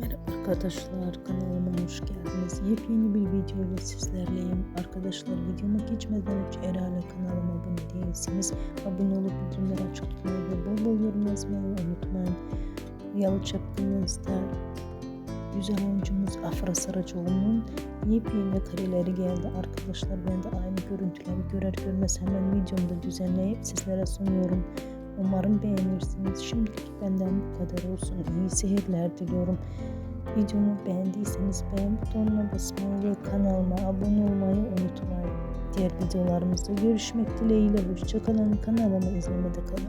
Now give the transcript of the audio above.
Merhaba arkadaşlar kanalıma hoş geldiniz. Yepyeni bir video ile sizlerleyim. Arkadaşlar videoma geçmeden önce herhalde kanalıma abone değilseniz abone olup bildirimleri açık tutmayı ve bol bol yorum yazmayı unutmayın. Yalı Çapkınız'da güzel oyuncumuz Afra Saracoğlu'nun yepyeni kareleri geldi arkadaşlar. Ben de aynı görüntüleri görer görmez hemen videomda düzenleyip sizlere sunuyorum. Umarım beğenirsiniz. Şimdilik benden bu kadar olsun. İyi seyirler diliyorum. Videomu beğendiyseniz beğen butonuna basmayı ve kanalıma abone olmayı unutmayın. Diğer videolarımızda görüşmek dileğiyle. Hoşçakalın. Kanalımı izlemede kalın.